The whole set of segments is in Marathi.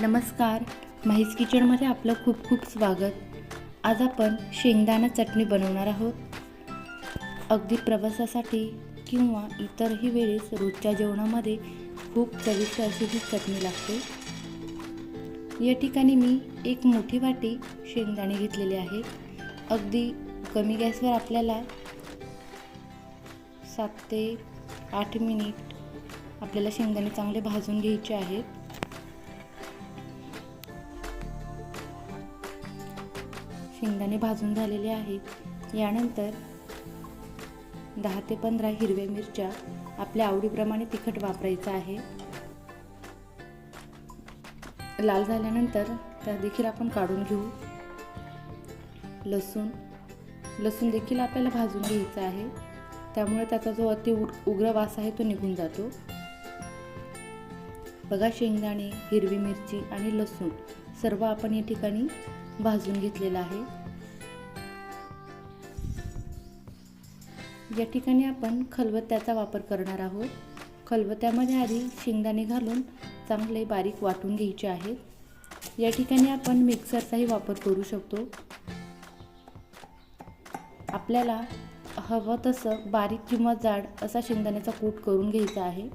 नमस्कार. माहीस किचनमध्ये आपलं खूप खूप स्वागत. आज आपण शेंगदाणा चटणी बनवणार आहोत. अगदी प्रवासासाठी किंवा इतरही वेळेस रोजच्या जेवणामध्ये खूप चविष्ट अशी ही चटणी लागते. या ठिकाणी मी एक मोठी वाटी शेंगदाणे घेतलेले आहेत अगदी कमी गॅसवर आपल्याला सात ते आठ मिनिट आपल्याला शेंगदाणे चांगले भाजून घ्यायचे आहेत. शेंगदाणे भाजून झालेले आहेत. यानंतर दहा ते पंधरा हिरव्या मिरच्या आपल्या आवडीप्रमाणे तिखट वापरायचं आहे. लाल झाल्यानंतर त्या देखील आपण काढून घेऊ. लसूण. लसूण देखील आपल्याला भाजून घ्यायचं आहे. त्यामुळे त्याचा जो अति उग्र वास आहे तो निघून जातो. बघा शेंगदाणे हिरवी मिरची आणि लसूण सर्व आपण या ठिकाणी भाजून घेतलेला आहे. या ठिकाणी आपण खलबत्त्याचा वापर करणार आहोत. खलबत्त्यामध्ये आधी शेंगदाणे घालून चांगले बारीक वाटून घ्यायचे आहेत. या ठिकाणी आपण मिक्सरचाही वापर करू शकतो. आपल्याला हवं तसं बारीक किंवा जाड असा शेंगदाण्याचा कूट करून घ्यायचा आहे.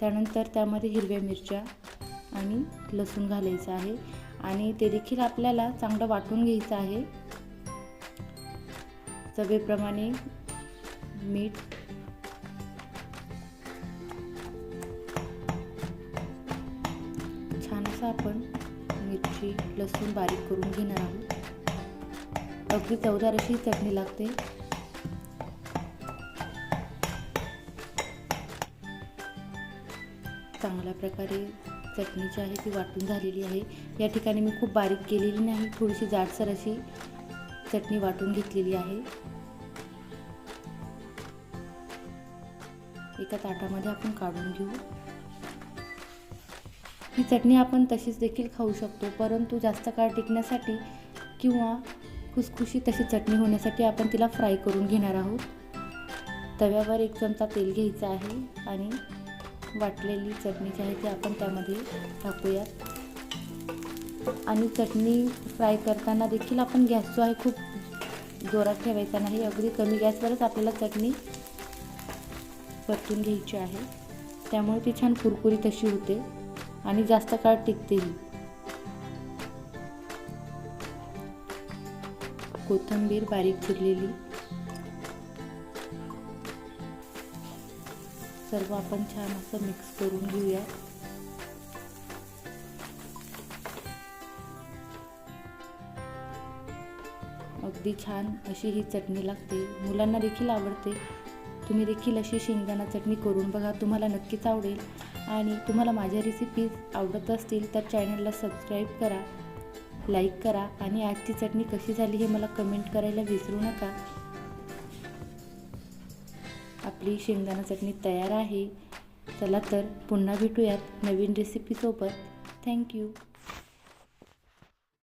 त्यानंतर त्यामध्ये हिरव्या मिरच्या आणि लसूण घालायचं आहे. आणि ते देखील आपल्याला चांगलं वाटून घ्यायचं आहे. चवेप्रमाणे मीठ छान असं आपण मिरची लसूण बारीक करून घेणार आहोत. अगदी चवदार अशी चटणी लागते. चांगल्या प्रकारे चटणी जी आहे ती वाटून झालेली आहे. या ठिकाणी मी खूप बारीक केलेली नाही थोडीशी जाडसर अशी चटणी वाटून घेतलेली आहे. एका ताटामध्ये आपण काढून घेऊ. ही चटणी आपण तशीच देखील खाऊ शकतो परंतु जास्त काळ टिकण्यासाठी किंवा खुसखुशी तशी चटणी होण्यासाठी आपण तिला फ्राय करून घेणार आहोत. तव्यावर एक चमचा तेल घ्यायचं आहे आणि वाटलेली चटणी जी आहे ती आपण त्यामध्ये टाकूयात. आणि चटणी फ्राय करताना देखील आपण गॅस जो आहे खूप जोरात ठेवायचा नाही अगदी कमी गॅसवरच आपल्याला चटणी परतून घ्यायची आहे. त्यामुळे ती छान कुरकुरीत अशी होते आणि जास्त काळ टिकतेही. कोथिंबीर बारीक चिरलेली. सर्व आपण छान असं मिक्स करून घेऊया. अगदी छान अशी ही चटणी लागते. मुलांना देखील आवडते. तुम्ही देखील अशी शेंगदाणा चटणी करून बघा. तुम्हाला नक्कीच आवडेल. आणि तुम्हाला माझ्या रेसिपीज आवडत असतील तर चॅनलला सबस्क्राईब करा लाईक करा आणि आजची चटणी कशी झाली हे मला कमेंट करायला विसरू नका. आपली शेंगदाणा चटणी तयार आहे. चला तर पुन्हा भेटूयात नवीन रेसिपीसोबत थँक्यू